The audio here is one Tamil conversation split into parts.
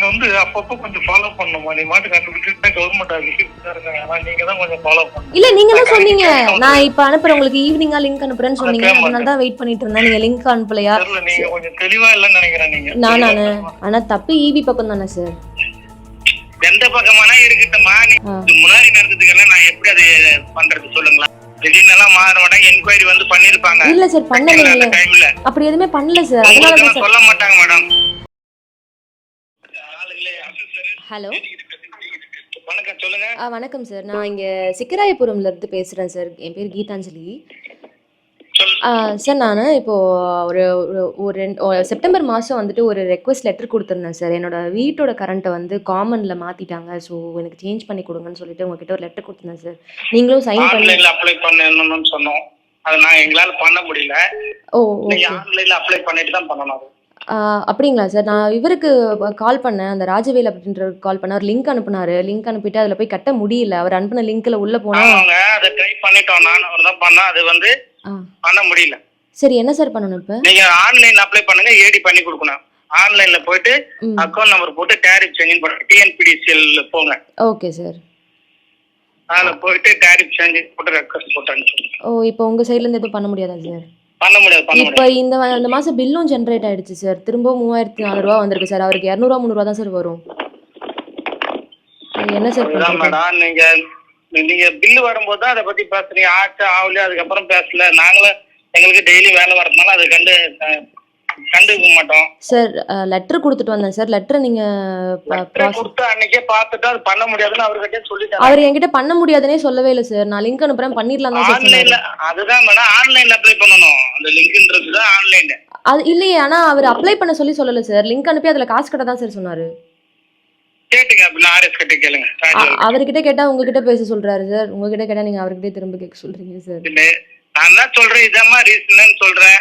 நீங்க வந்து அப்பப்போ கொஞ்சம் ஃபாலோ பண்ணணுமா. நீ மாட்டு கண்டுபிடிச்சு கவர்மெண்ட் ஆஃபீஸ் இருக்காங்க. ஆனா நீங்க தான் கொஞ்சம் ஃபாலோ பண்ணணும். இல்ல நீங்க தான் சொன்னீங்க. நான் இப்ப அனுப்புறேன். உங்களுக்கு ஈவினிங்கா லிங்க் அனுப்புறேன்னு சொன்னீங்க. அதனால தான் வெயிட் பண்ணிட்டு இருந்தேன். நீங்க லிங்க் அனுப்பலையா? தெரியல நீங்க கொஞ்சம் தெளிவா இல்லைன்னு நினைக்கிறேன் நீங்க. நான் நானு. ஆனா தப்பு ஈபி பக்கம் தானே சார் எந்த பக்கமானா இருக்கட்டும்மா. முன்னாடி நடந்ததுக்கெல்லாம் நான் எப்படி அது பண்றது சொல்லுங்களா? திடீர்னு எல்லாம் மாற மாட்டாங்க என்கொயரி வந்து பண்ணிருப்பாங்க இல்ல சார் அந்த டைம்ல அப்படி எதுவுமே பண்ணல சார் அதனால சொல்ல மாட்டாங்க மேடம் ஹலோ. வணக்கம் சொல்லுங்க. ஆ வணக்கம் சார். நான் இங்க சிக்கராயபுரம்ல இருந்து பேசுறேன் சார். என் பேர் கீதாஞ்சலி. சார் நான் இப்போ ஒரு ஒரு- ரெண்டு செப்டம்பர் மாதம் வந்துட்டு ஒரு ரெக்வஸ்ட் லெட்டர் கொடுத்துருந்தேன் சார். என்னோட வீட்டோட கரண்ட்டை வந்து காமனில் மாற்றிட்டாங்க ஸோ எனக்கு சேஞ்ச் பண்ணி கொடுங்கன்னு சொல்லிட்டு உங்ககிட்ட ஒரு லெட்டர் கொடுத்துருந்தேன் சார். நீங்களும் சைன் பண்ணி அப்ளை பண்ணணும்னு சொன்னோம். அதை நான் எங்களால பண்ண முடியல. ஓ ஆன்லைன்ல அப்ளை பண்ணிட்டு தான் பண்ணணும் அப்படிங்களா சார்? நான் இவருக்கு கால் பண்ணேன். அந்த ராஜவேல் அப்படின்றவருக்கு கால் பண்ண அவர் லிங்க் அனுப்புனாரு. லிங்க் அனுப்பிட்டு அதில் போய் கட்ட முடியல. அவர் அனுப்பின லிங்க்கில் உள்ளே போனால் அதை ட்ரை பண்ணிட்டோம் நான் தான் பண்ணோம் அது வந்து பண்ண முடியல. சரி என்ன சார் பண்ணணும் இப்போ? நீங்க ஆன்லைன்ல அப்ளை பண்ணுங்க. ஏடி பண்ணி கொடுக்கணும். ஆன்லைன்ல போயிட்டு அக்கௌண்ட் நம்பர் போட்டு டேரிஃப் சேஞ்ச் பண்ணுங்க டிஎன்பிடிசிஎல் போங்க. Okay sir. அதில் போயிட்டு டேரிஃப் சேஞ்ச் போட்டு ரெக்வஸ்ட் போட்டு அனுப்பிச்சுடுங்க ஓ இப்போ உங்கள் சைட்லேருந்து எதுவும் பண்ண முடியாதா சார்? பண்ண முடியாது பண்ண இப்போ முடியாது. இந்த வ- இந்த மாசம் பில்லும் ஜென்ரேட் ஆயிடுச்சு சார் திரும்ப மூவாயிரத்தி நானூறு ரூபா வந்திருக்கு சார் அவருக்கு இரநூறுவா முந்நூறுவா தான் சார் வரும். அது என்ன சார் அதுதான் பண்றது? மேடம் நீங்க நீங்க பில்லு வரும்போது தான் அதை பத்தி பேசுறீங்க. ஆச்சு ஆகலையே அதுக்கப்புறம் பேசல. நாங்களும் எங்களுக்கு டெய்லி வேலை வரதுனால அதை கண்டு அஹ், கண்டுக்க மாட்டோம். சார் லெட்டர் கொடுத்துட்டு வந்தேன் சார். லெட்டர் நீங்க கொடுத்து அன்னைக்கே பார்த்துட்டு அது பண்ண முடியாதுன்னு அவர்கிட்ட சொல்லிட்டேன் அவர் என்கிட்ட பண்ண முடியாதுன்னே சொல்லவே இல்லை சார். நான் லிங்க் அனுப்புறேன் பண்ணிடலாம் தான் ஆன்லைன்ல அதுதான் மேடம் ஆன்லைன்ல அப்ளை பண்ணணும். அந்த லிங்க்ன்றது தான் ஆன்லைன்ல அது இல்லையே ஆனா அவர் அப்ளை பண்ண சொல்லி சொல்லல சார். லிங்க் அனுப்பி அதுல காசு கட்ட தான் சார் சொன்னாரு. கேட்டுங்க அப்படின்னா ஆர்எஸ் கிட்ட கேளுங்க. அவர்கிட்ட கேட்டா உங்ககிட்ட பேச சொல்றாரு சார். உங்ககிட்ட கேட்டா நீங்க அவர்கிட்ட திரும்ப கேட்க சொல்றீங்க சார். நான் தான் சொல்றேன். இதம்மா ரீசன் சொல்றேன்.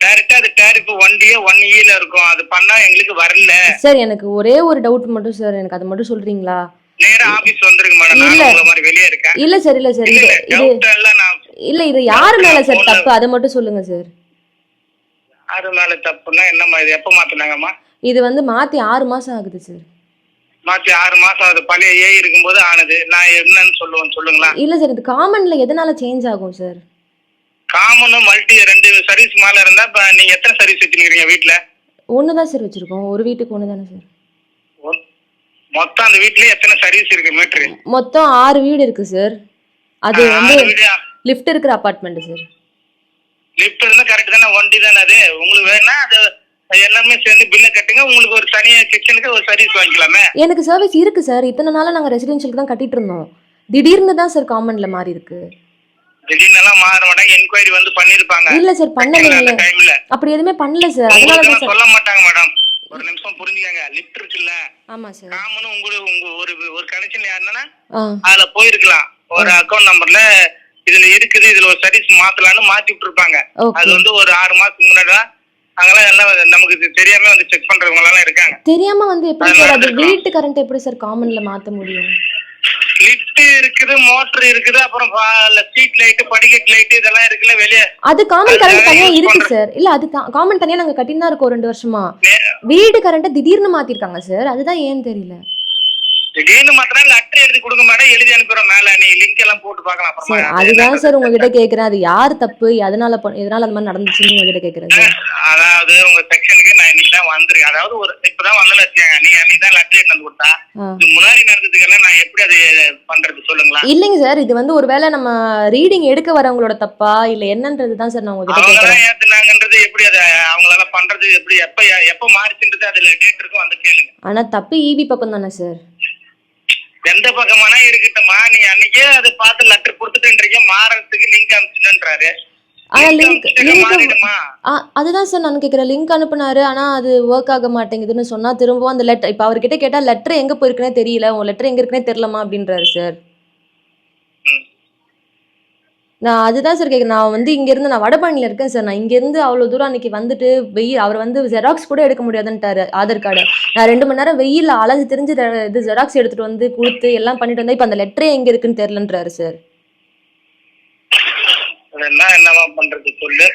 டைரக்டா அது டேரிஃப் ஒன் டே ஒன் இயர்ல இருக்கும். அது பண்ணா எங்களுக்கு வரல. சார் எனக்கு ஒரே ஒரு டவுட் மட்டும் சார் எனக்கு அதை மட்டும் சொல்றீங்களா? நேரா ஆபீஸ் வந்துருங்க மேடம். நான் உங்களை மாதிரி வெளியே இருக்கேன். இல்ல சார் இல்ல சார் இது இல்ல இது டவுட் எல்லாம் நான் இல்ல இது யாரு மேல சார் தப்பு? அதை மட்டும் சொல்லுங்க சார் யாரு மேல தப்புன்னா என்னம்மா இது? எப்ப மாத்தினாங்கம்மா? இது வந்து மாத்தி ஆறு மாசம் ஆகுது சார் மாத்தி ஆறு மாசம் அது பழைய ஏ இருக்கும்போது ஆனது. நான் என்னன்னு சொல்லுவேன். சொல்லுங்களா இல்ல சார் இது காமன்ல எதனால சேஞ்ச் ஆகும் சார் காமனும் மல்டி ரெண்டு சர்வீஸ் மேல இருந்தா இப்ப நீங்க எத்தனை சர்வீஸ் வச்சிருக்கீங்க வீட்டுல ஒன்று தான் சார் வச்சிருக்கோம். ஒரு வீட்டுக்கு ஒன்று தானே சார் ஒ- மொத்தம் அந்த வீட்லயே எத்தனை சர்வீஸ் இருக்கு மீட்டரு மொத்தம் ஆறு வீடு இருக்கு சார் அது வந்து லிஃப்ட் இருக்கிற அப்பார்ட்மெண்ட் சார் லிஃப்ட் இருந்தா கரெக்ட் தானே ஒண்டி தானே அது? உங்களுக்கு வேணா அது எல்லாமே சேர்ந்து பில்ல கட்டுங்க. உங்களுக்கு ஒரு தனியா கிச்சனுக்கு ஒரு சர்வீஸ் வாங்கிக்கலாமே? எனக்கு சர்வீஸ் இருக்கு சார் இத்தனை நாளா நாங்க ரெசிடென்ஷியலுக்கு தான் கட்டிட்டு இருந்தோம். திடீர்னு தான் சார் காமன்ல மாறி இருக்கு. திடீர்னு எல்லாம் மாற மாட்டாங்க என்கொயரி வந்து பண்ணிருப்பாங்க. இல்ல சார் பண்ணலைங்களே டைம்ல அப்படி எதுவுமே பண்ணல சார் அதனால சொல்ல மாட்டாங்க மேடம் ஒரு நிமிஷம் புரிஞ்சுக்கங்க. லிஃப்ட் இருக்குல்ல. ஆமா சார் காமனும் உங்களுக்கு உங்க ஒரு ஒரு கனெக்ஷன் யாருன்னா அதுல போயிருக்கலாம். ஒரு அக்கௌண்ட் நம்பர்ல இதுல இருக்குது இதுல ஒரு சர்வீஸ் மாத்தலாம்னு மாத்தி விட்டுருப்பாங்க. அது வந்து ஒரு ஆறு மாசத்துக்கு முன்னாடி அங்கெல்லாம் எல்லாம் நமக்கு தெரியாம வந்து செக் பண்றவங்க எல்லாம் இருக்காங்க. தெரியாம வந்து எப்படி சார் அது வீட்டு கரண்ட் எப்படி சார் காமன்ல மாத்த முடியும்? லிஃப்ட் இருக்குது மோட்டர் இருக்குது அப்புறம் ஸ்ட்ரீட் லைட் படிக்கட் லைட் இதெல்லாம் இருக்குல்ல வெளியே. அது காமன் கரண்ட் தனியா இருக்கு சார் இல்ல அது காமன் தனியா நாங்க கட்டின்னு தான் இருக்கோம் ரெண்டு வருஷமா. வீடு கரண்ட்டை திடீர்னு மாத்திருக்காங்க சார் அதுதான் ஏன்னு தெரியல. திடீர்னு மாத்திரம் லெட்டர் எழுதி கொடுக்க மேடம் எழுதி அனுப்புறோம் மேல. நீ லிங்க் எல்லாம் போட்டு பார்க்கலாம். அப்புறமா அதுதான் சார் உங்ககிட்ட கேக்குறேன். அது யார் தப்பு? எதனால எதனால அந்த மாதிரி நடந்துச்சுன்னு உங்ககிட்ட கேக்குறேன் அதாவது உங்க செக்ஷனுக்கு நான் இன்னைக்கு தான் வந்திருக்கேன். அதாவது ஒரு இப்பதான் வந்தல வச்சுக்காங்க. நீ அன்னைக்கு தான் லெட்டர் எடுத்து கொடுத்தா. இது முன்னாடி நடந்ததுக்கெல்லாம் நான் எப்படி அது பண்றது சொல்லுங்களா? இல்லைங்க சார் இது வந்து ஒருவேளை நம்ம ரீடிங் எடுக்க வரவங்களோட தப்பா? இல்ல என்னன்றது தான் சார் நான் உங்ககிட்ட கேக்குறேன் தான் ஏத்துனாங்கன்றது எப்படி அதை அவங்களால பண்றது எப்படி எப்ப எப்ப மாறிச்சுன்றது அதுல டேட் இருக்கும் வந்து கேளுங்க. ஆனா தப்பு ஈபி பக்கம் தானே சார் எந்த பக்கமானா இருக்கட்டும்மா. நீங்க அன்னைக்கே அதை பார்த்து லெட்டர் கொடுத்துட்டுன்றீங்க. மாறதுக்கு லிங்க் அனுப்பிச்சுன்றறாரு ஆனா லிங்க் லிங்க் அதுதான் சார் நான் கேக்குறேன். லிங்க் அனுப்புனாரு ஆனா அது ஒர்க் ஆக மாட்டேங்குதுன்னு சொன்னா திரும்பவும் அந்த லெட்டர் இப்ப அவர்கிட்ட கேட்டா லெட்டர் எங்க போயிருக்குனே தெரியல. உன் லெட்டர் எங்க இருக்குனே தெரியலமா அப்படின்றாரு சார். ம். நான் அதுதான் சார் கேட்குறேன் நான் வந்து இங்கேருந்து நான் வடபழனியில் இருக்கேன் சார் நான் இங்கேருந்து அவ்வளோ தூரம் அன்னைக்கு வந்துட்டு வெயில் அவர் வந்து ஜெராக்ஸ் கூட எடுக்க முடியாதுன்ட்டாரு ஆதார் கார்டு நான் ரெண்டு மணி நேரம் வெயிலில் அலைஞ்சு தெரிஞ்சு இது ஜெராக்ஸ் எடுத்துட்டு வந்து கொடுத்து எல்லாம் பண்ணிட்டு வந்தா இப்போ அந்த லெட்டரே எங்கே இருக்குன்னு தெரிலன்றாரு சார் என்ன என்னவா பண்றது சொல்லு.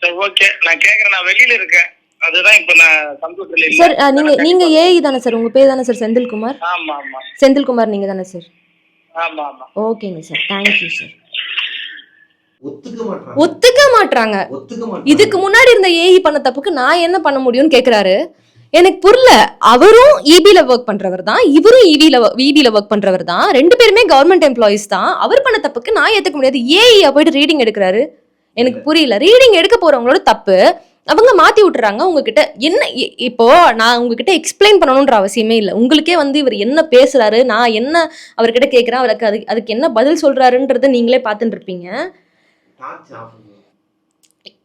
சரி ஓகே நான் கேக்குறேன். நான் வெளியில இருக்கேன். அதுதான் இப்ப நான் கம்ப்யூட்டர்ல இல்ல. சார் நீங்க நீங்க ஏஇ தானே சார் உங்க பேர் தானே சார் செந்தில்குமார்? ஆமா ஆமா. செந்தில்குமார் நீங்க தானே சார் ஆமா. ஆமா ஓகேங்க சார் தேங்க்யூ சார் ஒத்துக்க மாட்டாங்க இதுக்கு முன்னாடி இருந்த ஏஇ பண்ண தப்புக்கு நான் என்ன பண்ண முடியும்னு கேக்குறாரு? எனக்கு புரியல. அவரும் இபில ஒர்க் பண்றவர் தான். இவரும் இபில இபில ஒர்க் பண்றவர் தான். ரெண்டு பேருமே கவர்மெண்ட் எம்ப்ளாயிஸ் தான். அவர் பண்ண தப்புக்கு நான் ஏத்துக்க முடியாது. ஏஇ போயிட்டு ரீடிங் எடுக்கிறாரு. எனக்கு புரியல. ரீடிங் எடுக்க போறவங்களோட தப்பு. அவங்க மாத்தி விட்டுறாங்க. உங்ககிட்ட என்ன இப்போ நான் உங்ககிட்ட எக்ஸ்பிளைன் பண்ணணுன்ற அவசியமே இல்லை. உங்களுக்கே வந்து இவர் என்ன பேசுறாரு நான் என்ன அவர்கிட்ட கேட்கிறேன் அவருக்கு அதுக்கு அதுக்கு என்ன பதில் சொல்றாருன்றதை நீங்களே பார்த்துட்டு இருப்பீங்க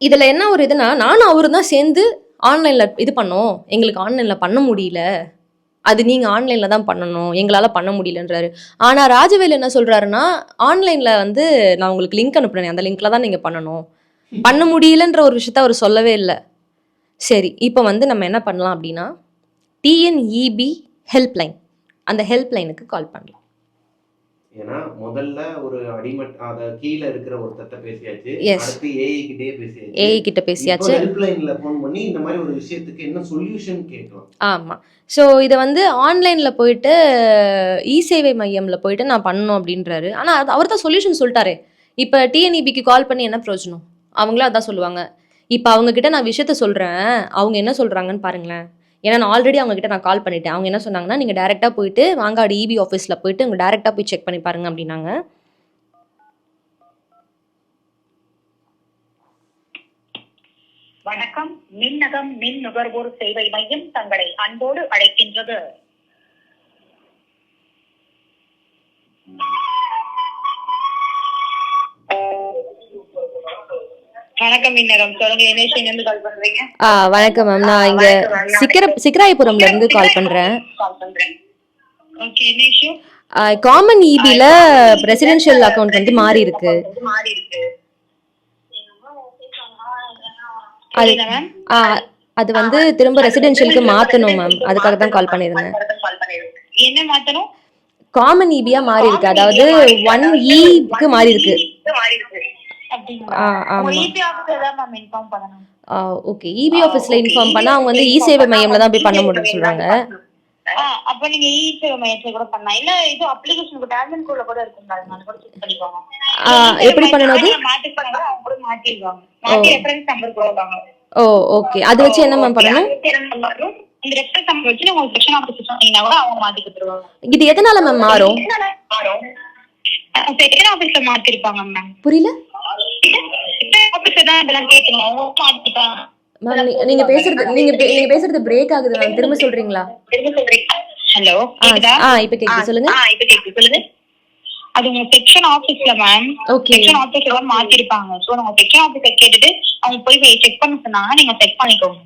இதுல என்ன ஒரு இதுனா நானும் அவரும் தான் சேர்ந்து ஆன்லைன்ல இது பண்ணோம். எங்களுக்கு ஆன்லைன்ல பண்ண முடியல. அது நீங்க ஆன்லைன்ல தான் பண்ணணும். எங்களால பண்ண முடியலன்றாரு. ஆனா ராஜவேல் என்ன சொல்றாருன்னா ஆன்லைன்ல வந்து நான் உங்களுக்கு லிங்க் அனுப்புறேன் அந்த லிங்க்ல தான் நீங்க பண்ணணும். பண்ண முடியலன்ற ஒரு விஷயத்த அவர் சொல்லவே இல்லை. சரி இப்போ வந்து நம்ம என்ன பண்ணலாம் அப்படின்னா டிஎன்இபி ஹெல்ப்லைன் அந்த ஹெல்ப்லைனுக்கு கால் பண்ணலாம். ஏன்னா முதல்ல ஒரு அடிமட் அத கீழ இருக்கிற ஒருத்தட்ட பேசியாச்சு. அடுத்து ஏஐ கிட்டே பேசியாச்சு. ஏஐ கிட்ட பேசியாச்சு. ஹெல்ப் லைன்ல போன் பண்ணி இந்த மாதிரி ஒரு விஷயத்துக்கு என்ன சொல்யூஷன் கேட்கலாம்? ஆமாம் ஸோ இதை வந்து ஆன்லைனில் போயிட்டு இ சேவை மையமில் போயிட்டு நான் பண்ணணும் அப்படின்றாரு. ஆனால் அது அவர் தான் சொல்யூஷன் சொல்லிட்டாரே. இப்போ டிஎன்இபிக்கு கால் பண்ணி என்ன பிரயோஜனம்? அவங்களும் அதான் சொல்லுவாங்க. இப்போ அவங்கக்கிட்ட நான் விஷயத்த சொல்கிறேன் அவங்க என்ன சொல்கிறாங்கன்னு பாருங்களேன். ஏன்னா நான் ஆல்ரெடி அவங்கக்கிட்ட நான் கால் பண்ணிட்டேன். அவங்க என்ன சொன்னாங்கன்னா நீங்கள் டேரெக்டாக போயிட்டு வாங்காடு இபி ஆஃபீஸில் போயிட்டு உங்கள் டேரெக்டாக போய் செக் பண்ணி பாருங்க அப்படின்னாங்க. வணக்கம். மின்னகம் மின் நுகர்வோர் சேவை மையம் தங்களை அன்போடு அழைக்கின்றது. வணக்கம் மின்னகம் சொல்லுங்க என்ன விஷயம் கால் பண்றீங்க? ஆ வணக்கம் மேம் நான் இங்கே சிக்கர சிக்கராயபுரம்ல இருந்து கால் பண்றேன். ஓகே என்ன இஷ்யூ காமன் இபியில் ரெசிடென்ஷியல் அக்கௌண்ட் வந்து மாறி இருக்கு. அது ஆ அது வந்து திரும்ப ரெசிடென்ஷியலுக்கு மாற்றணும் மேம் அதுக்காக தான் கால் பண்ணிருக்கேன் என்ன மாத்தணும்? காமன் இபியா மாறி இருக்கு. அதாவது ஒன் க்கு மாறி இருக்கு. ஓகே. இபி ஆஃபீஸ்ல இன்ஃபார்ம் பண்ணா அவங்க வந்து இ சேவை மையம்ல தான் போய் பண்ண முடியும்னு சொல்றாங்க. அப்ப நீங்க இ சேவை மையத்துல கூட பண்ணலாம். இல்ல இது அப்ளிகேஷனுக்கு டேலண்ட் கூட கூட இருக்குங்க அது கூட செக் பண்ணிக்கோங்க. ஆ, எப்படி பண்ணணும் அது? மாத்தி பண்ணுங்க அவங்க கூட மாத்திடுவாங்க மாத்தி ரெஃபரன்ஸ் நம்பர் கொடுப்பாங்க. Oh okay. அது வச்சு என்ன மேம் பண்ணணும்? இந்த ரெஃபரன்ஸ் நம்பர் வச்சு உங்களுக்கு செக்ஷன் ஆஃபீஸ் சொன்னீங்கன்னா கூட அவங்க மாத்தி கொடுத்துருவாங்க. இது எதனால மேம் மாறும்? செக்ஷன் ஆஃபீஸ்ல மாத்திருப்பாங்க மேம் புரியல? மேம் நீங்க பேசுறது நீங்க நீங்க பேசுறது பிரேக் ஆகுது மேம் திரும்ப சொல்றீங்களா? ஹலோ ஆ இப்போ கேக்குது. சொல்லுங்க. ஆ இப்ப கேக்குது. சொல்லுங்க. அது உங்க செக்ஷன் ஆபீஸ்ல மேம் ஓகே செக்ஷன் ஆபீஸ்ல மாத்திருப்பாங்க. சோ நம்ம செக்ஷன் ஆபீஸ்ல கேட்டுட்டு அவங்க போய் செக் பண்ண சொன்னாங்க நீங்க செக் பண்ணிக்கோங்க.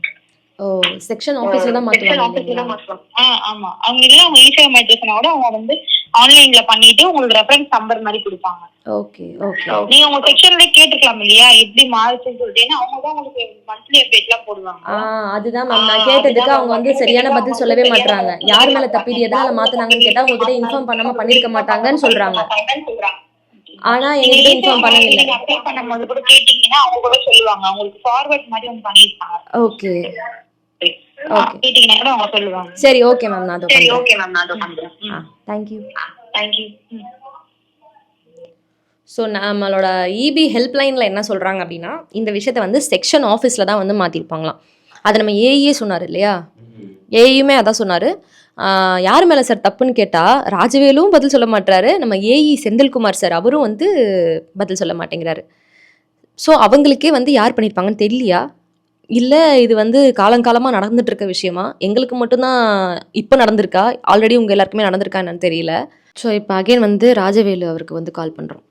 செக்ஷன் தான் செக்ஷன் ஆபீஸ்ல தான்? மாத்துவாங்க ஆமா. அவங்க இல்ல அவங்க ஈஸியா கூட அவங்க வந்து ஆன்லைன்ல பண்ணிட்டு உங்களுக்கு ரெஃபரன்ஸ் நம்பர் மாதிரி கொடுப்பாங்க. ஓகே ஓகே நீங்க உங்க செக்ஷன்ல கேட்டுக்கலாம் இல்லையா? எப்படி மாறுச்சுன்னு சொல்லிட்டு. அவங்க தான் உங்களுக்கு மந்த்லி அப்டேட் எல்லாம் போடுவாங்க. ஆ அதுதான் மேம் நான் கேட்டதுக்கு அவங்க வந்து சரியான பதில் சொல்லவே மாட்றாங்க. யார் மேல தப்பி இது எதனால மாத்துனாங்கன்னு கேட்டா உங்ககிட்ட இன்ஃபார்ம் பண்ணாம பண்ணிருக்க மாட்டாங்கன்னு சொல்றாங்க. ஆனா எங்ககிட்ட இன்ஃபார்ம் பண்ணவே இல்லை. நீங்க அப்ளை பண்ணும்போது கூட கேட்டீங்கன்னா அவங்க கூட சொல்லுவாங்க. உங்களுக்கு ஃபார்வர்ட் மாதிரி ஒன்று பண்ணிருப்பாங்க. ஓகே. கேட்டீங்கன்னா கூட அவங்க சொல்லுவாங்க. சரி ஓகே மேம் நான் அதை சரி ஓகே மேம் நான் அதை பண்றேன். ஆ thank you thank you so நம்மளோட இபி ஹெல்ப்லைனில் என்ன சொல்கிறாங்க அப்படின்னா இந்த விஷயத்தை வந்து செக்ஷன் ஆஃபீஸில் தான் வந்து மாற்றிருப்பாங்களாம் அதை நம்ம ஏஇயே சொன்னார் இல்லையா? ஏஇயுமே அதான் சொன்னார். யார் மேலே சார் தப்புன்னு கேட்டால் ராஜவேலும் பதில் சொல்ல மாட்டாரு நம்ம ஏஇ செந்தில்குமார் சார் அவரும் வந்து பதில் சொல்ல மாட்டேங்கிறாரு. ஸோ அவங்களுக்கே வந்து யார் பண்ணியிருப்பாங்கன்னு தெரியலையா? இல்லை இது வந்து காலங்காலமாக நடந்துட்டு இருக்க விஷயமா? எங்களுக்கு மட்டும்தான் இப்போ நடந்திருக்கா? ஆல்ரெடி உங்கள் எல்லாருக்குமே நடந்திருக்கா என்னன்னு தெரியல. ஸோ இப்போ அகைன் வந்து ராஜவேலு அவருக்கு வந்து கால் பண்ணுறோம்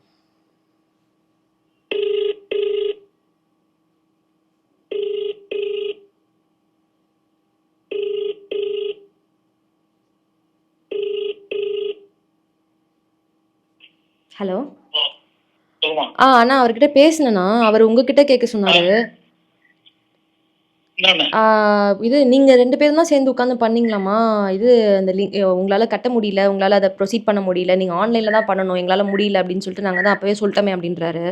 ஹலோ ஆ அண்ணா அவர்கிட்ட பேசினேண்ணா. அவர் உங்ககிட்ட கேட்க சொன்னாரு. இது நீங்க ரெண்டு பேரும் தான் சேர்ந்து உட்காந்து பண்ணீங்களாமா இது அந்த லிங்க் உங்களால கட்ட முடியல உங்களால அதை ப்ரொசீட் பண்ண முடியல நீங்க ஆன்லைன்ல தான் பண்ணணும் எங்களால முடியல அப்படின்னு சொல்லிட்டு நாங்க தான் அப்பவே சொல்லிட்டோமே அப்படின்றாரு.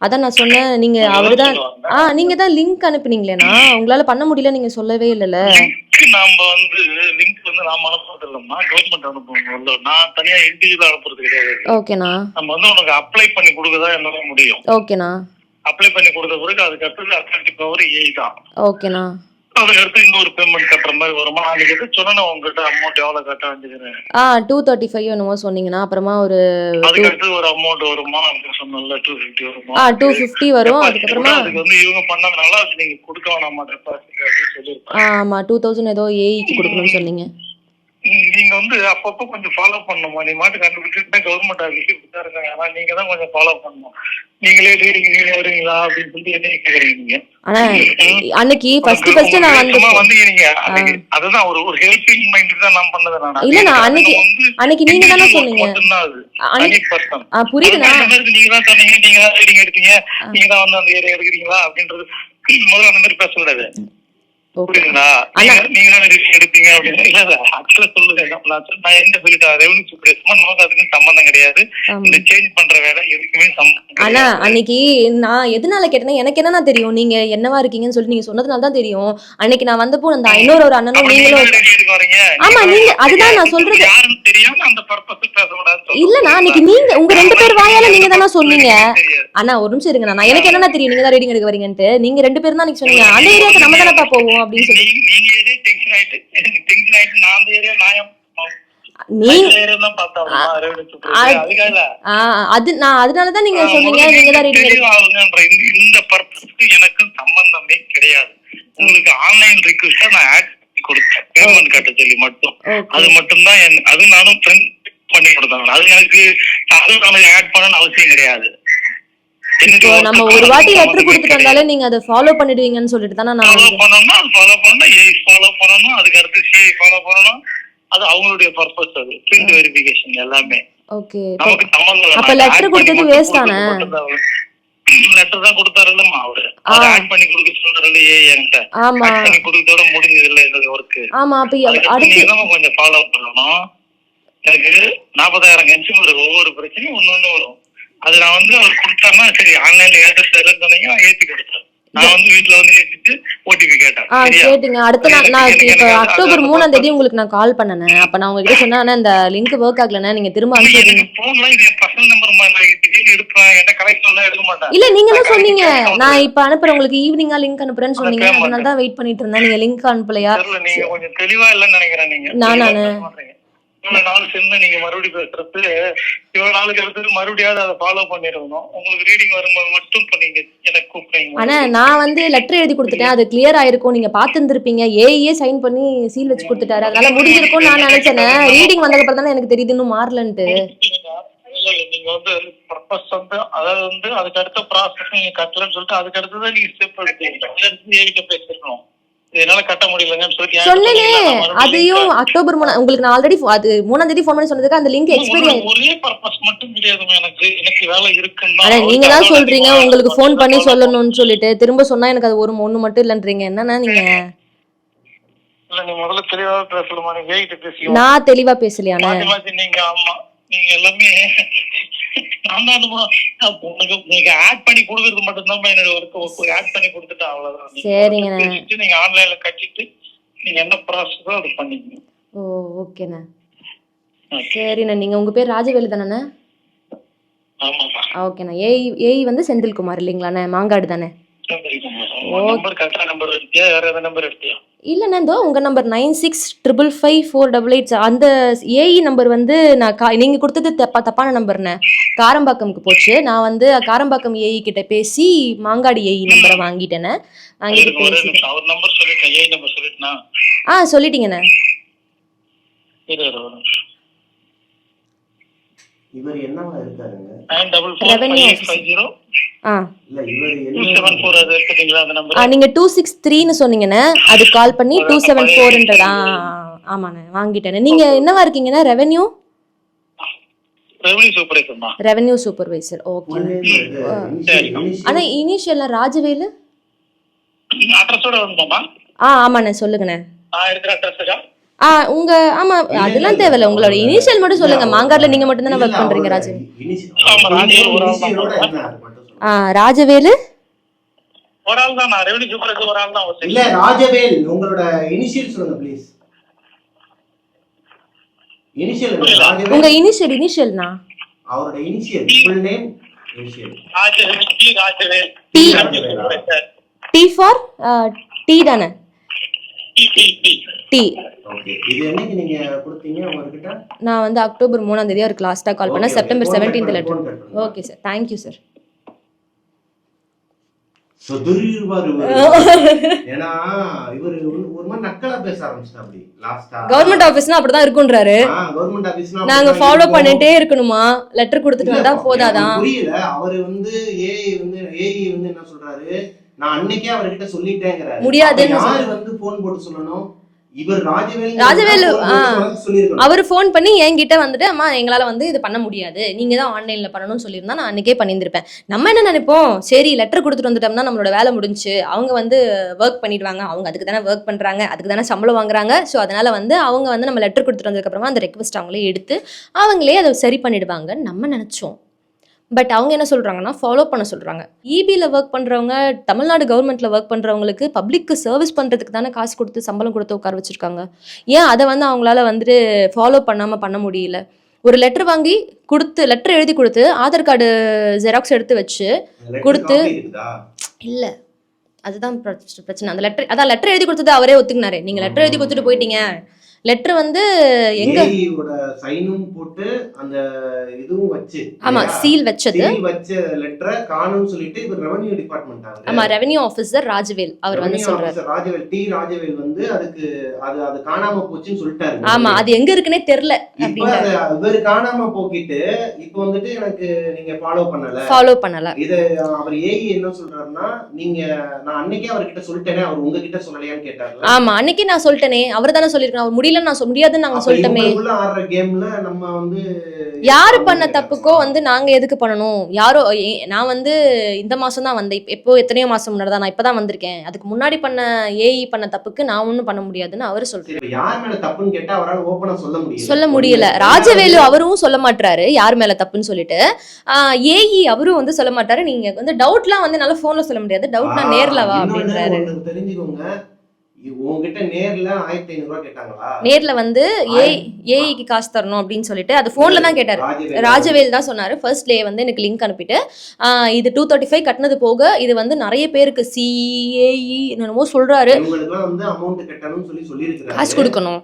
அதான் நான் சொன்னேன் நீங்க அவரு தான் ஆ நீங்க தான் லிங்க் அனுப்புனீங்களேண்ணா? உங்களால பண்ண முடியல நீங்க சொல்லவே இல்லைல்ல லிங்க் நாம வந்து லிங்க் வந்து நாம அனுப்புறது இல்லம்மா கவர்மெண்ட் அனுப்புவோம் நான் தனியா இண்டிவிஜுவலா அனுப்புறது கிடையாது. ஓகேண்ணா. நம்ம வந்து உனக்கு அப்ளை பண்ணி கொடுக்கதா என்னால முடியும். ஓகேண்ணா. அப்ளை பண்ணி கொடுத்த பிறகு அதுக்கு அடுத்தது அத்தாரிட்டி பவர் ஏஐ தான். ஓகேண்ணா அதுக்கு அடுத்து இன்னொரு பேமெண்ட் கட்டுற மாதிரி வருமா? அன்னைக்கு எது சொன்னா உங்ககிட்ட அமௌண்ட் எவ்வளவு கட்ட வேண்டியது ஆ டூ தேர்ட்டி ஃபைவ் என்னமோ சொன்னீங்கன்னா அப்புறமா ஒரு அதுக்கு அடுத்து ஒரு அமௌண்ட் வருமா? அப்படின்னு சொன்னல டூ ஃபிஃப்டி வருமா? ஆ டூ ஃபிஃப்டி வரும். அதுக்கப்புறமா அதுக்கு வந்து இவங்க பண்ணதுனால அது நீங்க கொடுக்க வேணாமா? டெபாசிட் அப்படின்னு சொல்லியிருப்பாங்க. ஆ ஆமா. டூ தௌசண்ட் ஏதோ ஏஇக்கு கொடுக்கணும்னு சொன்னீங்க. நீங்க வந்து அப்பப்போ கொஞ்சம் ஃபாலோ பண்ணணுமா? நீ மாட்டு கண்டுபிடிச்சிட்டு கவர்மெண்ட் ஆஃபீஸ் இப்படிதான் இருக்காங்க. ஆனா நீங்க தான் கொஞ்சம் ஃபாலோ பண்ணணும். நீங்களே ரீடிங் நீங்களே வருவீங்களா அப்படின்னு சொல்லிட்டு என்ன கேக்குறீங்க நீங்க. அன்னைக்கு ஃபர்ஸ்ட் ஃபர்ஸ்ட் நான் வந்து வந்தீங்க. நீங்க அதுதான் ஒரு ஒரு ஹெல்பிங் மைண்ட் தான் நான் பண்ணது நான். இல்ல, நான் அன்னைக்கு- நீங்க தானே சொன்னீங்க. அன்னைக்கு தனி அந்த மாதிரி நீங்க தான் சொன்னீங்க. நீங்க தான் ரீடிங் எடுத்தீங்க. நீங்க தான் வந்து அந்த ஏரியா எடுக்கிறீங்களா அப்படின்றது முதல்ல அந்த மாதிரி பேசக்கூடாது. புரியுதுங்களா. நீங்க ரீடிங் எடுத்தீங்க அப்படின்னு. சொல்லுது நான் என்ன சொல்லிட்டேன்? ரெவன்யூ சூப்பரேஷன் நமக்கு அதுக்கும் சம்பந்தம் கிடையாது. இந்த சேஞ்ச் பண்ற வேலை எதுக்குமே சம்பந்தம் அண்ணா கிடையாது அன்னைக்கு நான் எதனால கேட்டேன்னா எனக்கு என்னன்னா தெரியும்? நீங்க என்னவா இருக்கீங்கன்னு சொல்லிட்டு நீங்க சொன்னதுனால தான் தெரியும். அன்னைக்கு நான் வந்தப்போ அந்த இன்னொரு ஒரு அண்ணனும் நீங்களும் ஆமா, நீங்க- அதுதான் நான் சொல்றது. இல்லண்ணா அன்னைக்கு நீங்க உங்க ரெண்டு பேர் வாயால நீங்க தானே சொன்னீங்க. அண்ணா ஒரு நிமிஷம் இருங்கண்ணா நான் எனக்கு என்னன்னா தெரியும்? நீங்க தான் ரீடிங் எடுக்க வரீங்கன்ட்டு. நீங்க ரெண்டு பேரும் தான் சொன்னீங்க. அந்த ஏரியாவுக்கு நம்ம தானப்பா போவோம் அப்படின்னு சொல்லி அது நான் அதனால தான் நீங்க சொன்னீங்க நீங்க தான் இந்த- பர்பஸ்க்கு எனக்கும் சம்பந்தமே கிடையாது. உங்களுக்கு ஆன்லைன் ரிக்வெஸ்டா நான் ஆட் கொடுத்தேன். பேமெண்ட் கட்ட சொல்லி மட்டும். அது மட்டும் தான் அது நானும் ஃப்ரெண்ட் பண்ணி கொடுத்தாங்க அது எனக்கு அது எனக்கு ஆட் பண்ணணும்னு அவசியம் கிடையாது. நம்ம ஒரு வாட்டி லெட்டர் கொடுத்துட்டு வந்தாலே நீங்க அதை ஃபாலோ பண்ணிடுவீங்கன்னு சொல்லிட்டு தானே நான் ஃபாலோ அது ஃபாலோ பண்ணணும் ஏஐ ஃபாலோ பண்ணணும். அதுக்கு அடுத்து சிஐ ஃபாலோ பண்ணணும். அது அவங்களுடைய பர்பஸ் அது. பிரிண்ட் வெரிஃபிகேஷன் எல்லாமே. ஓகே நமக்கு சம்பந்தம் அப்ப letter கொடுத்தது waste தானே? லெட்டர் தான் கொடுத்தாரு இல்லம்மா அவரு. ஆ. ஆட் பண்ணி கொடுக்க சொல்றாரு ஏ என்கிட்ட. ஆமா. பண்ணி கொடுத்ததோட முடிஞ்சது இல்ல என்னோட ஒர்க் ஆமா அப்ப அடுத்து கொஞ்சம் ஃபாலோ பண்ணணும்? எனக்கு நாற்பதாயிரம் கன்சியூமர் ஒவ்வொரு பிரச்சனையும் ஒண்ணு ஒண்ணு வரும். அது நான் வந்து அவர் கொடுத்தாருன்னா சரி ஆன்லைன்ல ஏற்ற சொன்னீங்க நான் ஏத்தி கொடுத்தேன் கேட்டுங்க. அடுத்த நாள் நான் இப்போ அக்டோபர் மூணாம் தேதி உங்களுக்கு நான் கால் பண்ணேன் அப்ப நான் உங்ககிட்ட சொன்னேன் இந்த லிங்க் ஒர்க் ஆகலண்ணே. நீங்க திரும்ப மாட்டேன் இல்ல நீங்க தான் சொன்னீங்க. நான் இப்ப அனுப்புறேன். உங்களுக்கு ஈவினிங்கா லிங்க் அனுப்புறேன்னு சொன்னீங்க. அதனால தான் வெயிட் பண்ணிட்டு இருந்தேன். நீங்க லிங்க் அனுப்பலையா? நானு. இவ்வளவு நாள் சேர்ந்து நீங்க மறுபடியும் பேசுறது இவ்வளவு நாளுக்கு அடுத்து மறுபடியும் அதை ஃபாலோ பண்ணிருக்கணும் உங்களுக்கு ரீடிங் வரும்போது மட்டும் இப்ப நீங்க எனக்கு கூப்பிடுறீங்க. ஆனா நான் வந்து லெட்டர் எழுதி கொடுத்துட்டேன். அது கிளியர் ஆயிருக்கும். நீங்க பாத்துருந்துருப்பீங்க ஏஏ சைன் பண்ணி சீல் வச்சு கொடுத்துட்டாரு. அதனால முடிஞ்சிருக்கும் நான் நினைச்சேன். ரீடிங் வந்ததுக்கு அப்புறம் தானே எனக்கு தெரியுது இன்னும் மாறலன்ட்டு. நீங்க வந்து பர்பஸ் வந்து அதாவது வந்து அதுக்கு அடுத்த ப்ராசஸ் நீங்க கட்டலன்னு சொல்லிட்டு அதுக்கு அடுத்ததான் நீங்க ஸ்டெப் எடுத்தீங்க எடுத்து பேசிருக்கணும் என்னால கட்ட முடியலங்கன்னு அதையும் அக்டோபர் மூணா உங்களுக்கு நான் ஆல்ரெடி அது மூணாம் தேதி ஃபோன் பண்ணி சொன்னதுக்கு அந்த லிங்க் எக்ஸ்பைரி ஆயிருக்கு ஒரே பர்பஸ் மட்டும் கிடையாதுங்க எனக்கு. எனக்கு வேலை இருக்குன்னு ஆனா நீங்க தான் சொல்றீங்க. உங்களுக்கு ஃபோன் பண்ணி சொல்லணும்னு சொல்லிட்டு. திரும்ப சொன்னா எனக்கு அது ஒரு ஒண்ணு மட்டும் இல்லன்றீங்க. என்னன்னா நீங்க? இல்ல நீ முதல்ல பேசலாமா நான் தெளிவா நீங்க ஆமா நீங்க எல்லாமே நான் தான். நான் உனக்கு நீங்க ஆட் பண்ணி கொடுக்கறது மட்டும் தான் என்னோட ஒர்க் ஆட் பண்ணி கொடுத்துட்டேன் அவ்வளவுதான். பேசிட்டு நீங்க ஆன்லைன்ல கட்டிட்டு நீங்க என்ன ப்ராசஸோ அது பண்ணிக்கணும். ஓ ஓகேண்ணே. சரிண்ணே. நீங்க உங்க பேர் ராஜவேலு தானே ஓகேண்ணா. ஏஐ ஏஐ வந்து செந்தில்குமார் இல்லைங்களாண்ணே? மாங்காடு தானே? எடுத்தியா? வேற ஏதாவது number nine six triple five four double eight அந்த ஏஇ நம்பர் வந்து நான் கா நீங்கள் கொடுத்தது தப்பா தப்பான நம்பர்ண்ணே காரம்பாக்கம்க்கு போச்சு. நான் வந்து காரம்பாக்கம் ஏஇ கிட்ட பேசி மாங்காடு ஏஇ நம்பரை வாங்கிட்டேனே வாங்கிட்டு பேசி ஆ சொல்லிட்டீங்கண்ணே இரு இரு, ஒரு நிமிஷம் இவர் என்னவா இருக்காருங்க? Nine double four five zero இவர் டூ சிக்ஸ் த்ரீன்னு சொன்னீங்கண்ணே. அது கால் பண்ணி டூ செவன் ஃபோர்ன்றதா ஆமாண்ணே வாங்கிட்டேனே நீங்கள் என்னவா இருக்கீங்கண்ணே? ரெவென்யூ ரெவன்யூ சூப்பர்வைசர் ஓகே சரி. ஆனால் இனிஷியலில் ராஜவேலு? ஆ ஆமாண்ணே சொல்லுங்கண்ணே. உங்க ஆமா அதெல்லாம் தேவையில்ல. உங்களோட இனிஷியல் மட்டும் சொல்லுங்க. மாங்காடுல நீங்க மட்டும் தானே ஒர்க் பண்றீங்க ராஜு ஆமா, ராஜவேல் ராஜவேலு? ஒரு ஆள் தான் நான் ரெவன்யூ சூப்பர் ஒரு ஆள் தான் இல்ல ராஜவேல் உங்களோட இனிஷியல் சொல்லுங்க ப்ளீஸ் இனிஷியல் உங்க இனிஷியல் இனிஷியல்னா அவரோட initial full name initial Rajavel T. Rajavel. T for T தானே? T T T T okay இது என்னைக்கு நீங்க கொடுத்தீங்க அவர்கிட்ட நான் வந்து அக்டோபர் மூணாம் தேதி அவருக்கு லாஸ்டா கால் பண்ணேன். September seventeenth letter. Okay sir thank you sir சொதுரிவாரு ஏன்னா இவரு ஒரு- ஒரு மாதிரி நக்கலா பேச ஆரம்பிச்சிட்டா அப்படி லாஸ்டா கவர்மெண்ட் ஆபீஸ்னா அப்படிதான் ஆபீஸ்னா நாங்க ஃபாலோ பண்ணிட்டே இருக்கணுமா? லெட்டர் கொடுத்துட்டு வந்தா போதாதான் புரியல. அவரு வந்து ஏஐ வந்து ஏஐ வந்து என்ன சொல்றாரு? நான் அன்னைக்கே அவர்கிட்ட சொல்லிட்டேங்கிறாரு. முடியாதுன்னு யாரு வந்து போன் போட்டு சொல்லணும்? ராஜவேல் அவர் ஃபோன் பண்ணி என்கிட்ட வந்துட்டு அம்மா எங்களால வந்து இது பண்ண முடியாது. நீங்க தான் ஆன்லைன்ல பண்ணணும்னு சொல்லியிருந்தா நான் அன்னைக்கே பண்ணியிருந்திருப்பேன். நம்ம என்ன நினைப்போம்? சரி லெட்டர் கொடுத்துட்டு வந்துட்டோம்னா நம்மளோட வேலை முடிஞ்சுச்சு அவங்க வந்து ஒர்க் பண்ணிடுவாங்க. அவங்க அதுக்கு தானே ஒர்க் பண்றாங்க. அதுக்கு தானே சம்பளம் வாங்குறாங்க. ஸோ அதனால வந்து அவங்க வந்து நம்ம லெட்டர் கொடுத்துட்டு வந்ததுக்கு அப்புறமா அந்த ரெக்வஸ்ட் அவங்களே எடுத்து அவங்களே அதை சரி பண்ணிடுவாங்கன்னு நம்ம நினைச்சோம். பட் அவங்க என்ன சொல்றாங்கன்னா ஃபாலோ பண்ண சொல்றாங்க. இபியில் ஒர்க் பண்றவங்க தமிழ்நாடு கவர்மெண்ட்ல ஒர்க் பண்றவங்களுக்கு பப்ளிக்கு சர்வீஸ் பண்றதுக்கு தானே காசு கொடுத்து சம்பளம் கொடுத்து உட்கார வச்சிருக்காங்க. ஏன் அதை வந்து அவங்களால வந்துட்டு ஃபாலோ பண்ணாம பண்ண முடியல? ஒரு லெட்டர் வாங்கி கொடுத்து லெட்டர் எழுதி கொடுத்து ஆதார் கார்டு ஜெராக்ஸ் எடுத்து வச்சு கொடுத்து-? இல்ல. அதுதான் பிரச்ச- பிரச்சனை. அந்த லெட்டர் அதான் லெட்டர் எழுதி கொடுத்தது அவரே ஒத்துக்கினாரு. நீங்க லெட்டர் எழுதி கொடுத்துட்டு போயிட்டீங்க. லெட்டர் வந்து எங்க? சைனும் போட்டு அந்த இதுவும் வச்சு ஆமா? சீல் வச்சது. வச்ச லெட்டரை காணும்னு சொல்லிட்டு இவர் ரெவன்யூ டிபார்ட்மெண்ட் ஆமா ரெவென்யூ ஆஃபீஸர் ராஜவேல் அவர் வந்து சொல்றாரு. ராஜவேல் டி ராஜவேல் வந்து அதுக்கு அது அது காணாம போச்சுன்னு சொல்லிட்டாரு. ஆமா அது எங்க இருக்குன்னே தெரியல இவர் காணாம போக்கிட்டு இப்ப வந்துட்டு எனக்கு நீங்க ஃபாலோ பண்ணல. ஃபாலோ பண்ணல. இது அவர் ஏஐ என்ன சொல்றாருன்னா நீங்க நான் அன்னைக்கே அவர்கிட்ட சொல்லிட்டேனே அவர் உங்ககிட்ட சொல்லலையான்னு கேட்டாரு ஆமா அன்னைக்கு நான் சொல்லிட்டேனே அவர் தானே சொல்லிருக்கேன் அவர் முடியல நான் சொல்ல முடியாதுன்னு நாங்க சொல்லிட்டோமே. யாரு பண்ண தப்புக்கோ வந்து நாங்க எதுக்கு பண்ணணும்? யாரோ நான் வந்து இந்த மாசம் தான் வந்தேன். இப்ப- எப்போ எத்தனையோ மாசம் முன்னாடி தான் நான் இப்பதான் வந்திருக்கேன். அதுக்கு முன்னாடி பண்ண ஏஇ பண்ண தப்புக்கு நான் ஒண்ணும் பண்ண முடியாதுன்னு அவர் சொல்றாரு. சரி, இப்ப யார் மேல தப்புன்னு கேட்டா அவரால் ஓபனா சொல்ல முடியல. சொல்ல முடியல. ராஜவேலு அவரும் சொல்ல மாட்டாரு யார் மேல தப்புன்னு சொல்லிட்டு. ஏஇ அவரும் வந்து சொல்ல மாட்டாரு. நீங்க வந்து டவுட்லாம் வந்து நல்லா போன்ல சொல்ல முடியாது. டவுட்னா நேர்ல வா அப்படின்றாரு. தெரிஞ்சுக்கோங்க. நேர்ல வந்து ஏ ஏஇக்கு காசு தரணும் அப்படின்னு சொல்லிட்டு அது போன்ல தான் கேட்டாரு. ராஜவேல். தான் சொன்னாரு. ஃபர்ஸ்ட் டே வந்து எனக்கு லிங்க் அனுப்பிட்டு இது டூ தேர்ட்டி ஃபைவ் கட்டினது போக இது வந்து நிறைய பேருக்கு சிஏஇ என்னமோ சொல்றாரு. காசு கொடுக்கணும்.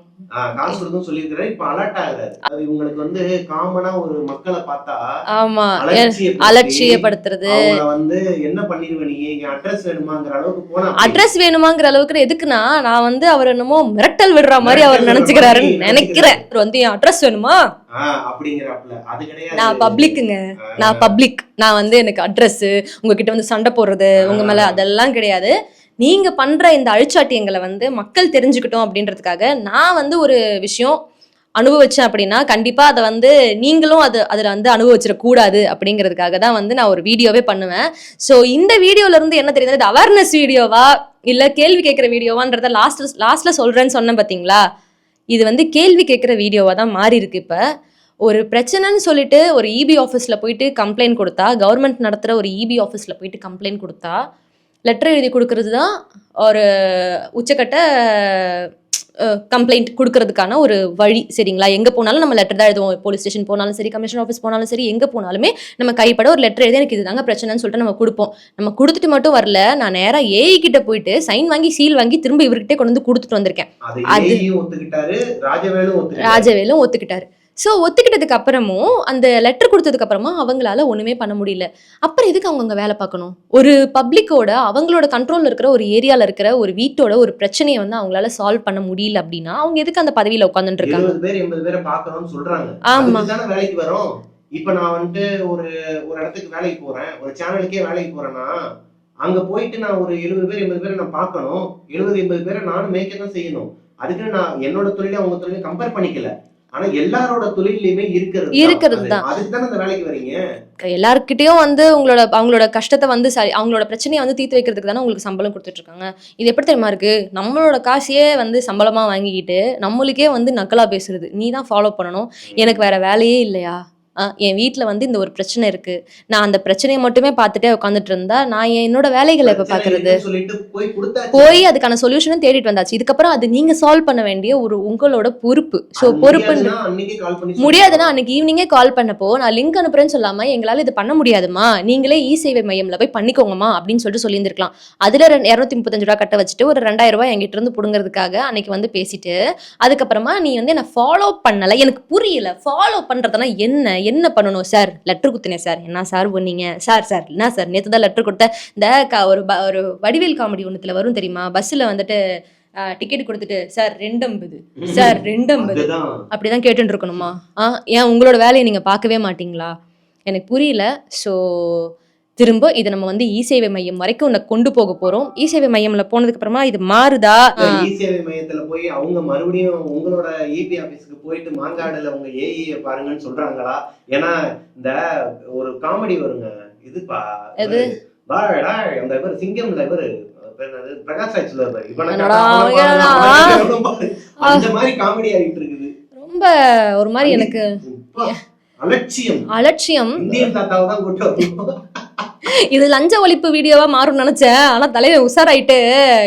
காசு கொடுக்கணும் சொல்லியிருக்கிறாரு இப்ப அலர்ட் ஆகுறாரு அது இவங்களுக்கு வந்து காமனா ஒரு மக்களை பார்த்தா ஆமா அலட்சியப்படுத்தி அலட்சியப்படுத்துறது. வந்து என்ன பண்ணிருவ நீ? என் அட்ரஸ் வேணுமாங்கிற அளவுக்கு போனா அட்ரஸ் வேணுமாங்கிற அளவுக்கு எதுக்குன்னா நான் வந்து அவர் என்னமோ மிரட்டல் விடுற மாதிரி அவர் நினைச்சுக்கிறாருன்னு நினைக்கிறேன். அவர் வந்து என் அட்ரஸ் வேணுமா? அப்படிங்கிறப்பல. அது கிடையாது. நான் பப்ளிக்குங்க நான் பப்ளிக் நான் வந்து எனக்கு அட்ரஸ் உங்ககிட்ட வந்து சண்டை போடுறது உங்க மேல அதெல்லாம் கிடையாது. நீங்க பண்ற இந்த அழிச்சாட்டியங்களை வந்து மக்கள் தெரிஞ்சுக்கிட்டோம் அப்படின்றதுக்காக நான் வந்து ஒரு விஷயம் அனுபவிச்சேன் அப்படின்னா கண்டிப்பா அதை வந்து நீங்களும் அது அதில் வந்து அனுபவிச்சிடக்கூடாது அப்படிங்கிறதுக்காக தான் வந்து நான் ஒரு வீடியோவே பண்ணுவேன். ஸோ இந்த வீடியோல இருந்து என்ன தெரியுது? இது அவேர்னஸ் வீடியோவா? இல்ல கேள்வி கேட்குற வீடியோவான்றத லாஸ்ட் லாஸ்ட்ல சொல்றேன்னு சொன்னேன் பாத்தீங்களா? இது வந்து கேள்வி கேட்குற வீடியோவா தான் மாறி இருக்கு இப்ப. ஒரு பிரச்சனைன்னு சொல்லிட்டு ஒரு இபி ஆஃபீஸில் போயிட்டு கம்ப்ளைண்ட் கொடுத்தா கவர்மெண்ட் நடத்துகிற ஒரு இபி ஆஃபீஸில் போயிட்டு கம்ப்ளைண்ட் கொடுத்தா லெட்டர் எழுதி கொடுக்கறது தான் ஒரு உச்சக்கட்ட கம்ப்ளைண்ட் கொடுக்கறதுக்கான ஒரு வழி சரிங்களா? எங்கே போனாலும் நம்ம லெட்டர் தான் எழுதுவோம். போலீஸ் ஸ்டேஷன் போனாலும் சரி கமிஷன் ஆஃபீஸ் போனாலும் சரி எங்கே போனாலுமே நம்ம கைப்பட ஒரு லெட்டர் எழுதி எனக்கு இதுதாங்க பிரச்சனைன்னு சொல்லிட்டு நம்ம கொடுப்போம். நம்ம கொடுத்துட்டு மட்டும் வரல நான் நேராக ஏஐ கிட்ட போயிட்டு சைன் வாங்கி சீல் வாங்கி திரும்ப இவர்கிட்ட கொண்டு வந்து கொடுத்துட்டு வந்திருக்கேன். அது ஒத்துக்கிட்டாரு. ராஜவேலும் ஒத்துக்கிட்டாரு. ஸோ ஒத்துக்கிட்டதுக்கு அப்புறமும் அந்த லெட்டர் கொடுத்ததுக்கு அப்புறமா அவங்களால ஒண்ணுமே பண்ண முடியல. அப்புறம் எதுக்கு அவங்க அங்க வேலை பார்க்கணும்? ஒரு பப்ளிக்கோட அவங்களோட கண்ட்ரோல்ல இருக்கிற ஒரு ஏரியால இருக்கிற ஒரு வீட்டோட ஒரு பிரச்சனையை வந்து அவங்களால சால்வ் பண்ண முடியல அப்படின்னா அவங்க எதுக்கு அந்த பதவியில உட்காந்துட்டு இருக்காங்க? ஆமா. வேலைக்கு வரோம். இப்ப நான் வந்துட்டு ஒரு ஒரு இடத்துக்கு வேலைக்கு போறேன். ஒரு சேனலுக்கே வேலைக்கு போறேன்னா அங்க போயிட்டு நான் ஒரு எழுபது பேர் எண்பது பேரை நான் பார்க்கணும். எழுபது எண்பது பேரை நானும் மேய்க்க தான் செய்யணும். அதுக்கு நான் என்னோட தொழிலை அவங்க தொழிலை கம்பேர் பண்ணிக்கல. ஆனா எல்லாரோட தொழிலையுமே இருக்கிறது இருக்கிறது தான். எல்லாருக்கிட்டையும் வந்து உங்களோட அவங்களோட கஷ்டத்தை வந்து சரி அவங்களோட பிரச்சனையை வந்து தீர்த்து வைக்கிறதுக்கு தானே உங்களுக்கு சம்பளம் கொடுத்துட்டு இருக்காங்க இது எப்படி தெரியுமா இருக்கு? நம்மளோட காசையே வந்து சம்பளமா வாங்கிக்கிட்டு நம்மளுக்கே வந்து நக்கலா பேசுறது. நீ தான் ஃபாலோ பண்ணணும் எனக்கு வேற வேலையே இல்லையா? என் வீட்டில் வந்து இந்த ஒரு பிரச்சனை இருக்கு. நான் அந்த பிரச்சனையை மட்டுமே பார்த்துட்டே உட்காந்துட்டு இருந்தா நான் என்னோட வேலைகளை பிரச்சனை பார்க்கறது. போய் அதுக்கான சொல்யூஷனும் தேடிட்டு வந்தாச்சு. இதுக்கப்புறம் அது நீங்க சால்வ் பண்ண வேண்டிய ஒரு உங்களோட பொறுப்பு. ஸோ பொறுப்பு முடியாதுன்னா அன்னைக்கே ஈவினிங்கே கால் பண்ணப்போ நான் லிங்க் அனுப்புறேன்னு சொல்லாம எங்களால இது பண்ண முடியாதுமா? நீங்களே இ சேவை மையம்ல போய் பண்ணிக்கோங்கம்மா அப்படின்னு சொல்லிட்டு சொல்லியிருந்திருக்கலாம். அதுல இரநூத்தி முப்பத்தஞ்சு ரூபா கட்ட வச்சுட்டு ஒரு ரெண்டாயிரம் ரூபாய் என்கிட்ட இருந்து புடுங்கிறதுக்காக அன்னைக்கு வந்து பேசிட்டு அதுக்கப்புறமா நீ வந்து என்ன ஃபாலோ பண்ணல. எனக்கு புரியல. ஃபாலோ பண்றதுனா என்ன? என்ன பண்ணணும் சார் லெட்டர் குத்துனேன் சார் என்ன சார் பண்ணீங்க? சார் சார் என்ன சார் நேற்று தான் லெட்டர் கொடுத்தேன். இந்த க- ஒரு ப- ஒரு வடிவேல் காமெடி ஒன்றுத்துல வரும் தெரியுமா? பஸ்ஸில் வந்துட்டு டிக்கெட் கொடுத்துட்டு சார் ரெண்டு ஐம்பது சார் ரெண்டு ஐம்பது அதுதான். அப்படிதான் கேட்டுட்டு இருக்கணுமா? ஆ ஏன் உங்களோட வேலையை நீங்க பார்க்கவே மாட்டீங்களா? எனக்கு புரியல. ஸோ திரும்ப இதை நம்ம வந்து இ சேவை மையம் வரைக்கும் உன்னை கொண்டு போக போறோம். இ சேவை மையம்ல போனதுக்கு அப்புறமா இது மாறுதா? ஆ, இ சேவை மையத்துல போய் அவங்க மறுபடியும் உங்களோட இபி ஆபீஸ்க்கு போயிட்டு மாங்காடுல உங்க ஏஇ பாருங்கன்னு சொல்றாங்களா? ஏன்னா இந்த ஒரு காமெடி வருங்க. இதுப்பா எது? பாடா அந்த இவர் சிங்கம்ல பேர்? பிரகாஷ் பாரு, பாரு. அந்த மாதிரி காமெடி ஆகிட்டு இருக்குது. ரொம்ப ஒரு மாதிரி எனக்கு அலட்சியம். அலட்சியம். இது லஞ்ச ஒழிப்பு வீடியோவா மாறும்னு நினைச்சேன். ஆனா தலைவன் உஷாராயிட்டு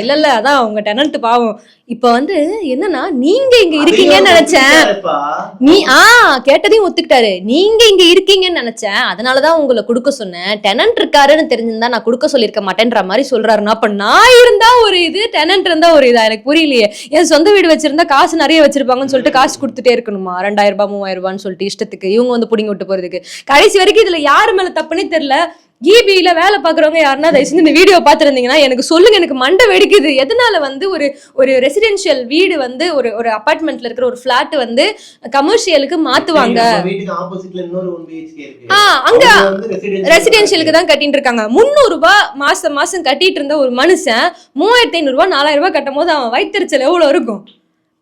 இல்ல இல்ல அதான் உங்க டெனன்ட் பாவம். இப்ப வந்து என்னன்னா நீங்க இங்க இருக்கீங்கன்னு நினைச்சேன். நீ ஆ கேட்டதையும் ஒத்துக்கிட்டாரு. நீங்க இங்க இருக்கீங்கன்னு நினைச்சேன். அதனாலதான் உங்களை கொடுக்க சொன்னேன். டெனன்ட் இருக்காருன்னு தெரிஞ்சிருந்தா நான் கொடுக்க சொல்லியிருக்க மாட்டேன்ற மாதிரி சொல்றாருன்னா அப்ப நான் இருந்தா ஒரு இது டெனன்ட் இருந்தா ஒரு இதா? எனக்கு புரியலையே. என் சொந்த வீடு வச்சிருந்தா காசு நிறைய வச்சிருப்பாங்கன்னு சொல்லிட்டு காசு கொடுத்துட்டே இருக்கணுமா? ரெண்டாயிரம் ரூபாய் மூவாயிரம் ரூபான்னு சொல்லிட்டு இஷ்டத்துக்கு. இவங்க வந்து புடிங்கி விட்டு போறதுக்கு. கடைசி வரைக்கும் இதுல யாரு மேல தப்புனே தெரியல. ஈபியில வேலை பாக்குறவங்க யாருன்னா தயவு செஞ்சு இந்த வீடியோ பார்த்துருந்தீங்கன்னா எனக்கு சொல்லுங்க. எனக்கு மண்டை வெடிக்குது. எதனால வந்து ஒரு ஒரு ரெசிடென்ஷியல் வீடு வந்து ஒரு ஒரு அபார்ட்மெண்ட்ல இருக்கிற ஒரு ஃபிளாட் வந்து கமர்ஷியலுக்கு மாத்துவாங்க. அங்க ரெசிடென்ஷியலுக்கு தான் கட்டிட்டு இருக்காங்க முந்நூறு ரூபாய் மாசம் மாசம் கட்டிட்டு இருந்த ஒரு மனுஷன் மூவாயிரத்தி ஐநூறு ரூபாய் நாலாயிரம் ரூபாய் கட்டும் போது அவன் வயிற்றுச்சல் எவ்வளவு இருக்கும்?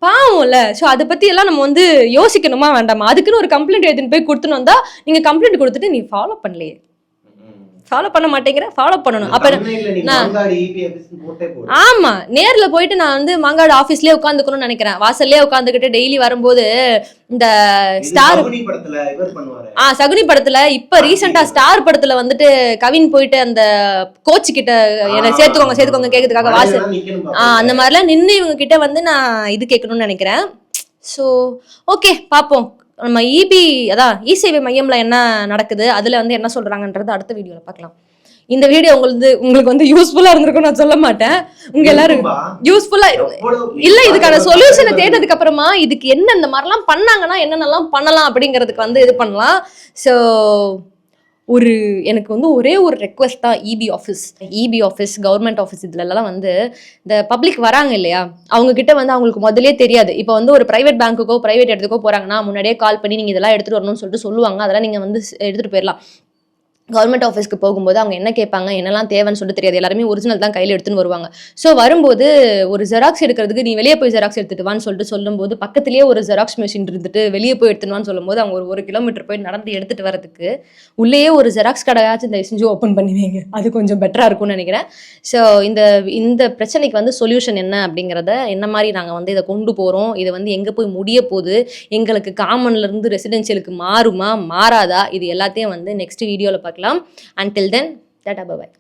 பாவம்ல. ஸோ அதை பத்தி எல்லாம் நம்ம வந்து யோசிக்கணுமா வேண்டாமா? அதுக்குன்னு ஒரு கம்ப்ளைண்ட் எடுத்துன்னு போய் கொடுத்துன்னு வந்தா நீங்க கம்ப்ளைண்ட் கொடுத்துட்டு நீ ஃபாலோ பண்ணலையே. ஃபாலோ பண்ண மாட்டேங்கிற ஃபாலோ பண்ணணும். அப்ப தமிழ்நாட்டுல நீ நான்- மாங்காடு EB ஆபீஸ்னு போட்டே போடு. ஆமா நேர்ல போயிட்டு நான் வந்து மாங்காடு ஆபீஸ்லயே உட்காந்துக்கணும்னு நினைக்கிறேன். வாசல்லே உட்காந்துக்கிட்டு டெய்லி வரும்போது இந்த ஸ்டார் ஆ சகுனி படத்துல இப்ப ரீசெண்டா ஸ்டார் படத்துல. வந்துட்டு கவின் போயிட்டு அந்த கோச் கிட்ட என்ன. சேர்த்துக்கோங்க சேர்த்துக்கோங்க கேக்குறதுக்காக நிக்கணும் ஆ. அந்த மாதிரிலாம் நின்று இவங்க கிட்ட வந்து நான் இது கேட்கணும்னு நினைக்கிறேன். ஸோ ஓகே பார்ப்போம். நம்ம இபி அதான் இ சேவை மையம்ல என்ன நடக்குது? அதுல வந்து என்ன சொல்றாங்கன்றது அடுத்த வீடியோல பார்க்கலாம் இந்த வீடியோ உங்களுக்கு உங்களுக்கு வந்து யூஸ்ஃபுல்லா இருந்திருக்கும் நான் சொல்ல மாட்டேன். உங்க எல்லாரும். யூஸ்ஃபுல்லா இல்ல இதுக்கான சொல்யூஷனை தேடினதுக்கு அப்புறமா இதுக்கு என்ன இந்த மாதிரிலாம் பண்ணாங்கன்னா என்னென்னலாம் பண்ணலாம் அப்படிங்கிறதுக்கு வந்து இது பண்ணலாம். ஸோ ஒரு எனக்கு வந்து ஒரே ஒரு ரெக்வஸ்ட் தான் EB office EB office government office இதுலலாம் வந்து இந்த பப்ளிக் வராங்க இல்லையா? அவங்க கிட்ட வந்து அவங்களுக்கு முதலே தெரியாது. இப்போ வந்து ஒரு பிரைவேட் பேங்க்குக்கோ பிரைவேட் இடத்துக்கோ போறாங்கன்னா முன்னாடியே கால் பண்ணி நீங்க இதெல்லாம் எடுத்துட்டு வரணும்னு சொல்லிட்டு சொல்லுவாங்க. அதெல்லாம் நீங்க வந்து எடுத்துட்டு போயிடலாம் கவர்மெண்ட் ஆஃபீஸ்க்கு போகும்போது அவங்க என்ன கேட்பாங்க என்னெல்லாம் தேவைன்னு சொல்லிட்டு தெரியாது. எல்லாருமே ஒரிஜினல் தான் கையில் எடுத்துன்னு வருவாங்க. ஸோ வரும்போது ஒரு ஜெராக்ஸ் எடுக்கிறதுக்கு நீ வெளியே போய் ஜெராக்ஸ் எடுத்துட்டு வான்னு சொல்லிட்டு சொல்லும்போது பக்கத்துலேயே ஒரு ஜெராக்ஸ் மிஷின் இருந்துட்டு வெளியே போய் எடுத்துன்னு சொல்லும்போது அவங்க ஒரு ஒரு கிலோமீட்டர் போய் நடந்து எடுத்துட்டு வரதுக்கு உள்ளேயே ஒரு ஜெராக்ஸ் கடையாச்சும் தயவு செஞ்சு ஓப்பன் பண்ணுவீங்க. அது கொஞ்சம் பெட்டராக இருக்கும்னு நினைக்கிறேன். ஸோ இந்த இந்த பிரச்சனைக்கு வந்து சொல்யூஷன் என்ன அப்படிங்கிறத என்ன மாதிரி நாங்கள் வந்து இதை கொண்டு போகிறோம் இது வந்து எங்கே போய் முடிய போகுது? எங்களுக்கு காமன்லேருந்து ரெசிடென்ஷியலுக்கு மாறுமா? மாறாதா? இது எல்லாத்தையும் வந்து நெக்ஸ்ட் வீடியோவில் பார்த்து பார்க்கலாம். அன்டில் தென் டாடா பாய்